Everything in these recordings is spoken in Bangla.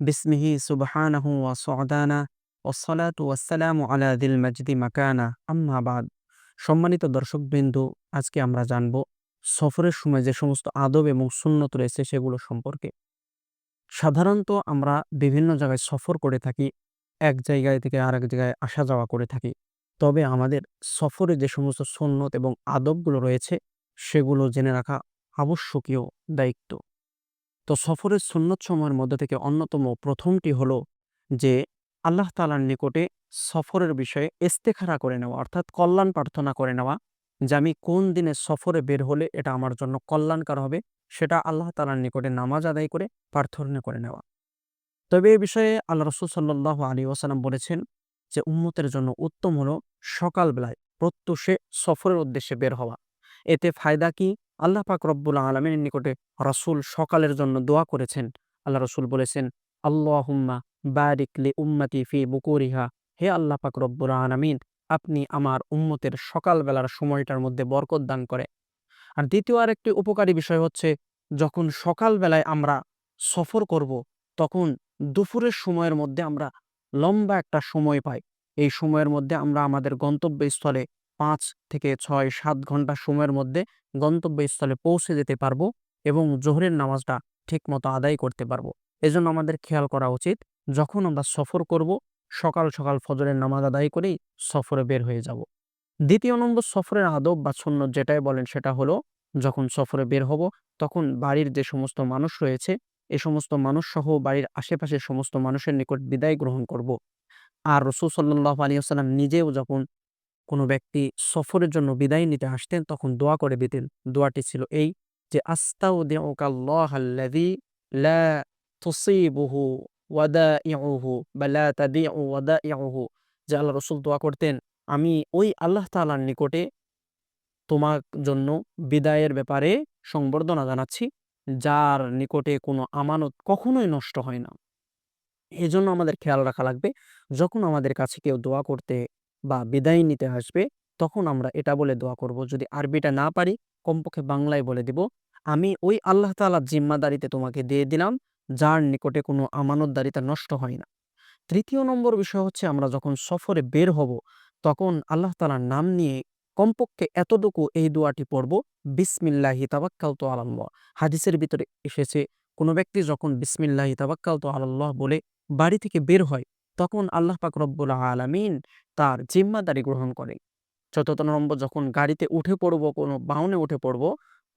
বিসমিহি সুবহানাহু ওয়া সু'দানা ওয়াসসালাতু ওয়াসসালামু আলা যিল মাজদি মাকানা। আম্মা বাদ। সম্মানিত দর্শকবৃন্দ, আজকে আমরা জানব সফরের সময় যে সমস্ত আদব এবং সুন্নত রয়েছে সেগুলো সম্পর্কে। সাধারণত আমরা বিভিন্ন জায়গায় সফর করে থাকি, এক জায়গায় থেকে আরেক জায়গায় আসা যাওয়া করে থাকি। তবে আমাদের সফরে যে সমস্ত সুন্নত এবং আদবগুলো রয়েছে, সেগুলো জেনে রাখা আবশ্যকীয় দায়িত্ব। তো সফরের সুন্নত সময়ের মধ্যে থেকে অন্যতম প্রথমটি হলো যে, আল্লাহ তালার নিকটে সফরের বিষয়ে ইস্তেখারা করে নেওয়া, অর্থাৎ কল্যাণ প্রার্থনা করে নেওয়া, যে আমি কোন দিনে সফরে বের হলে এটা আমার জন্য কল্যাণকার হবে, সেটা আল্লাহ তালার নিকটে নামাজ আদায় করে প্রার্থনা করে নেওয়া। তবে এ বিষয়ে আল্লাহ রসুল সাল্লাহ আলী ওসালাম বলেছেন যে, উম্মতের জন্য উত্তম হলো সকালবেলায় প্রত্যুষে সফরের উদ্দেশ্যে বের হওয়া। এতে ফায়দা কি? আল্লাহ পাক রব্বুল আলমের নিকটে রসুল সকালের জন্য দোয়া করেছেন। আল্লাহ রসুল বলেছেন আল্লাহ হুম্মা বারিকলি উম্মাতি ফি বুকুরিহা। হে আল্লাহ পাক রব্বুল আলমিন, আপনি আমার উম্মতের সকালবেলার সময়টার মধ্যে বরকত দান করে। আর দ্বিতীয় আরেকটি উপকারী বিষয় হচ্ছে, যখন সকালবেলায় আমরা সফর করব, তখন দুপুরের সময়ের মধ্যে আমরা লম্বা একটা সময় পাই। এই সময়ের মধ্যে আমরা আমাদের গন্তব্যস্থলে পাঁচ থেকে ছয়, সাত ঘণ্টা সময়ের মধ্যে গন্তব্যস্থলে পৌঁছে যেতে পারব এবং জোহরের নামাজটা ঠিকমতো আদায় করতে পারব এজন্য আমাদের খেয়াল করা উচিত, যখন আমরা সফর করব, সকাল সকাল ফজরের নামাজ আদায় করেই সফরে বের হয়ে যাব দ্বিতীয় নম্বর, সফরের আদব বা ছন্ন যেটাই বলেন সেটা হলো, যখন সফরে বের হব, তখন বাড়ির যে সমস্ত মানুষ রয়েছে, এ সমস্ত মানুষ সহ বাড়ির আশেপাশের সমস্ত মানুষের নিকট বিদায় গ্রহণ করব। আর রসুল সাল্লাহ আলী আসাল্লাম নিজেও যখন কোনো ব্যক্তি সফরের জন্য বিদায় নিতে আসতেন, তখন দোয়া করে দিতেন। দোয়াটি ছিল এই যে লা তুসিবুহু ওয়াদা ইউহু বা ওয়াদা ইউহু যে আল্লাহ রসুল দোয়া করতেন, আমি ওই আল্লাহ তালার নিকটে তোমার জন্য বিদায়ের ব্যাপারে সংবর্ধনা জানাচ্ছি, যার নিকটে কোনো আমানত কখনোই নষ্ট হয় না। এজন্য আমাদের খেয়াল রাখা লাগবে, যখন আমাদের কাছে কেউ দোয়া করতে বা বিদায় নিতে আসবে, তখন আমরা এটা বলে দোয়া করব, যদি আরবিটা না পারি, কমপক্ষে বাংলায় বলে দিব, আমি ওই আল্লাহ তালার জিম্মাদারিতে তোমাকে দিয়ে দিলাম, যার নিকটে কোনো আমানতদারিতা নষ্ট হয় না। তৃতীয় নম্বর বিষয় হচ্ছে, আমরা যখন সফরে বের হব, তখন আল্লাহ তালার নাম নিয়ে কমপক্ষে এতটুকু এই দোয়াটি পড়ব, বিসমিল্লাহি তাবাক্কাল তো আল্লাহ হাদিসের ভিতরে এসেছে, কোনো ব্যক্তি যখন বিসমিল্লাহি তাবাক্কাল তো আল্লাহ বলে বাড়ি থেকে বের হয় তখন আল্লাহ পাক রব্বুল আলমিন তার জিম্মাদারি গ্রহণ করে চতুর্থ নম্বর যখন গাড়িতে উঠে পড়ব, কোনো বাউনে উঠে পড়ব,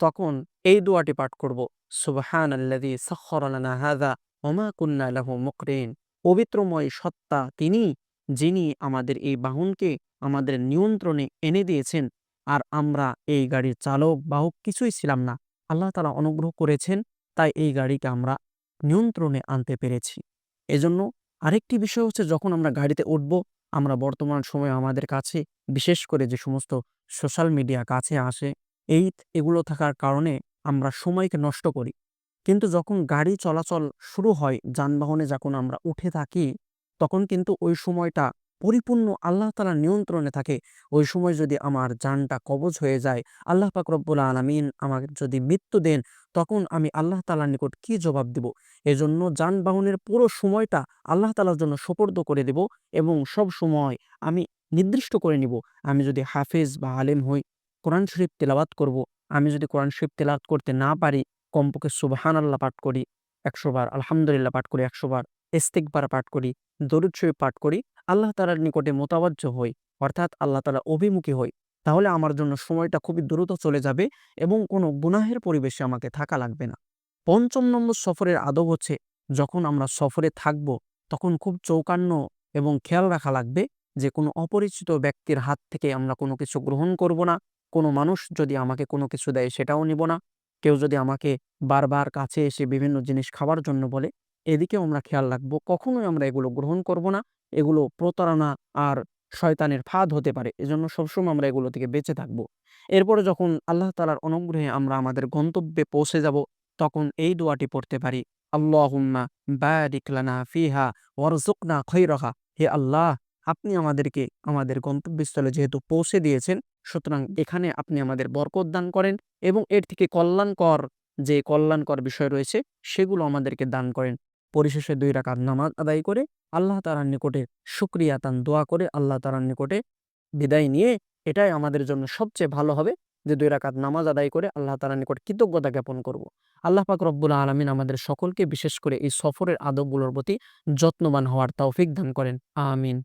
তখন এই দোয়াটি পাঠ করব সুবহান আল্লাদি ওমা কুন্না পবিত্রময় সত্তা তিনি, যিনি আমাদের এই বাহনকে আমাদের নিয়ন্ত্রণে এনে দিয়েছেন, আর আমরা এই গাড়ির চালক, বাহক কিছুই ছিলাম না। আল্লাহ তালা অনুগ্রহ করেছেন, তাই এই গাড়িকে আমরা নিয়ন্ত্রণে আনতে পেরেছি। এজন্য আরেকটি বিষয় হচ্ছে যখন আমরা গাড়িতে উঠব, আমরা বর্তমান সময়ে আমাদের কাছে, বিশেষ করে যে সমস্ত সোশ্যাল মিডিয়া কাছে আসে, এই এগুলো থাকার কারণে আমরা সময়কে নষ্ট করি। কিন্তু যখন গাড়ি চলাচল শুরু হয়, যানবাহনে যখন আমরা উঠে থাকি, তখন কিন্তু ওই সময়টা পরিপূর্ণ আল্লাহ তালার নিয়ন্ত্রণে থাকে। ওই সময় যদি আমার যানটা কবজ হয়ে যায়, আল্লাহ পাক রব্বুল আলমিন আমাকে যদি মৃত্যু দেন, তখন আমি আল্লাহ তালার নিকট কি জবাব দেব? এজন্য যানবাহনের পুরো সময়টা আল্লাহ তালার জন্য সোপর্দ করে দেব এবং সব সময় আমি নির্দিষ্ট করে নিব। আমি যদি হাফেজ বা আলেম হই, কোরআন শরীফ তেলাবাত করব। আমি যদি কোরআন শরীফ তেলাওয়াত করতে না পারি, কমপক্ষে সুবাহান আল্লাহ পাঠ করি একশোবার আলহামদুলিল্লাহ পাঠ করি, একশো বার ইস্তেকবার পাঠ করি, দরুদ শরীফ পাঠ করি আল্লাহ তালার নিকটে মোতাবাজ্য হই, অর্থাৎ আল্লাহ তালা অভিমুখী হই, তাহলে আমার জন্য সময়টা খুবই দ্রুত চলে যাবে এবং কোনো গুনাহের পরিবেশে আমাকে থাকা লাগবে না। পঞ্চম নম্বর সফরের আদব হচ্ছে, যখন আমরা সফরে থাকব, তখন খুব চৌকান্ন এবং খেয়াল রাখা লাগবে যে কোনো অপরিচিত ব্যক্তির হাত থেকে আমরা কোনো কিছু গ্রহণ করব না, কোনো মানুষ যদি আমাকে কোনো কিছু দেয় সেটাও নিব না, কেউ যদি আমাকে বারবার কাছে এসে বিভিন্ন জিনিস খাওয়ার জন্য বলে, এদিকেও আমরা খেয়াল রাখব, কখনোই আমরা এগুলো গ্রহণ করব না এগুলো প্রতারণা আর শয়তানের ফাঁদ হতে পারে। এজন্য সবসময় আমরা এগুলো থেকে বেঁচে থাকব। এরপরে যখন আল্লাহ তালার অনুগ্রহে আমরা আমাদের গন্তব্যে পৌঁছে যাব, তখন এই দোয়াটি পড়তে পারি, আল্লাহুম্মা বারিকলানা ফিহা ওয়ারজুকনা খৈরহা। হে আল্লাহ, আপনি আমাদেরকে আমাদের গন্তব্যস্থলে যেহেতু পৌঁছে দিয়েছেন, সুতরাং এখানে আপনি আমাদের বরকত দান করেন এবং এর থেকে কল্যাণকর যে কল্যাণকর বিষয় রয়েছে, সেগুলো আমাদেরকে দান করেন। পরিশেষে দুই রাকাত নামাজ আদায় করে আল্লাহ তালার নিকটে সুক্রিয়া তান দোয়া করে আল্লাহ তালার নিকটে বিদায় নিয়ে এটাই আমাদের জন্য সবচেয়ে ভালো হবে যে দুই রাকাত নামাজ আদায় করে আল্লাহ তালার নিকট কৃতজ্ঞতা জ্ঞাপন করব। আল্লাহ পাক রব্বুল আলমিন আমাদের সকলকে বিশেষ করে এই সফরের আদবগুলোর প্রতি যত্নবান হওয়ার তৌফিক দান করেন আমিন